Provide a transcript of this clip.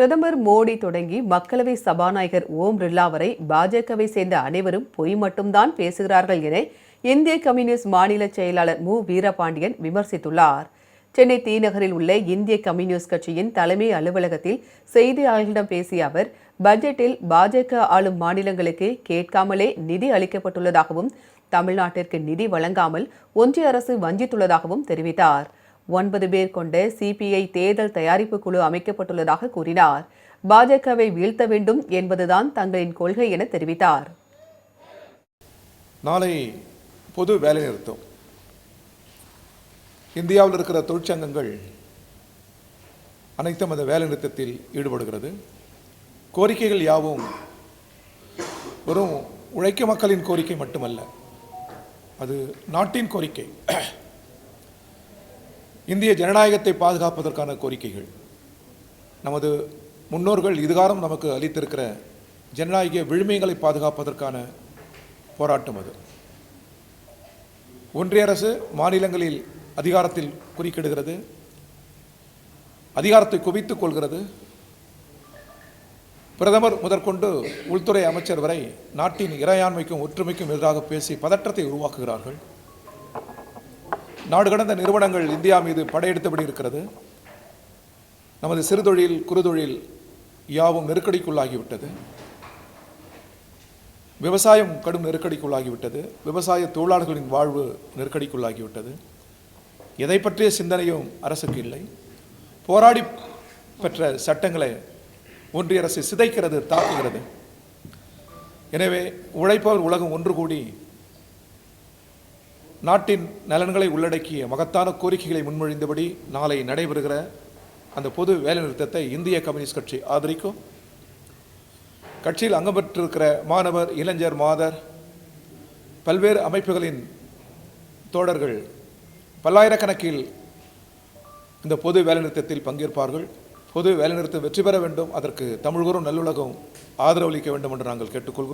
பிரதமர் மோடி தொடங்கி மக்களவை சபாநாயகர் ஓம் பிர்லா வரை பாஜகவை சேர்ந்த அனைவரும் பொய் மட்டும்தான் பேசுகிறார்கள் என இந்திய கம்யூனிஸ்ட் மாநில செயலாளர் மு. வீரபாண்டியன் விமர்சித்துள்ளார். சென்னை தீநகரில் உள்ள இந்திய கம்யூனிஸ்ட் கட்சியின் தலைமை அலுவலகத்தில் செய்தியாளர்களிடம் பேசிய அவர் பட்ஜெட்டில் பாஜக ஆளும் மாநிலங்களுக்கு கேட்காமலே நிதி அளிக்கப்பட்டுள்ளதாகவும் தமிழ்நாட்டிற்கு நிதி வழங்காமல் ஒன்றிய அரசு வஞ்சித்துள்ளதாகவும் தெரிவித்தார். ஒன்பது பேர் கொண்ட சிபிஐ தேர்தல் தயாரிப்பு குழு அமைக்கப்பட்டுள்ளதாக கூறினார். பாஜகவை வீழ்த்த வேண்டும் என்பதுதான் தங்களின் கொள்கை என தெரிவித்தார். நாளை பொது வேலைநிறுத்தம் இந்தியாவில் இருக்கிற தொழிற்சங்கங்கள் அனைத்தும் அந்த வேலைநிறுத்தத்தில் ஈடுபடுகிறது. கோரிக்கைகள் யாவும் வெறும் உழைக்க மக்களின் கோரிக்கை மட்டுமல்ல அது நாட்டின் கோரிக்கை. இந்திய ஜனநாயகத்தை பாதுகாப்பதற்கான கோரிக்கைகள். நமது முன்னோர்கள் இதுகாரம் நமக்கு அளித்திருக்கிற ஜனநாயக விழுமைகளை பாதுகாப்பதற்கான போராட்டம் அது. ஒன்றிய அரசு மாநிலங்களில் அதிகாரத்தில் குறுக்கிடுகிறது. அதிகாரத்தை குவித்துக் கொள்கிறது. பிரதமர் முதற்கொண்டு உள்துறை அமைச்சர் வரை நாட்டின் இறையாண்மைக்கும் ஒற்றுமைக்கும் எதிராக பேசி பதற்றத்தை உருவாக்குகிறார்கள். நாடு கடந்த நிறுவனங்கள் இந்தியா மீது படையெடுத்தபடி இருக்கிறது நமது சிறுதொழில் குறுதொழில் யாவும் நெருக்கடிக்குள்ளாகிவிட்டது. விவசாயம் கடும் நெருக்கடிக்குள்ளாகிவிட்டது. விவசாய தொழிலாளர்களின் வாழ்வு நெருக்கடிக்குள்ளாகிவிட்டது. எதை பற்றிய சிந்தனையும் அரசுக்கு இல்லை. போராடி பெற்ற சட்டங்களை ஒன்றிய அரசு சிதைக்கிறது தாக்குகிறது. எனவே உழைப்பவர் உலகம் ஒன்று கூடி நாட்டின் நலன்களை உள்ளடக்கிய மகத்தான கோரிக்கைகளை முன்மொழிந்தபடி நாளை நடைபெறுகிற அந்த பொது வேலைநிறுத்தத்தை இந்திய கம்யூனிஸ்ட் கட்சி ஆதரிக்கும். கட்சியில் அங்கம் பெற்றிருக்கிற மாணவர் இளைஞர் மாதர் பல்வேறு அமைப்புகளின் தோழர்கள் பல்லாயிரக்கணக்கில் இந்த பொது வேலைநிறுத்தத்தில் பங்கேற்பார்கள். பொது வேலைநிறுத்தம் வெற்றி பெற வேண்டும் அதற்கு தமிழ்கூறும் நல்லுலகம் ஆதரவளிக்க வேண்டும் என்று நாங்கள் கேட்டுக்கொள்கிறோம்.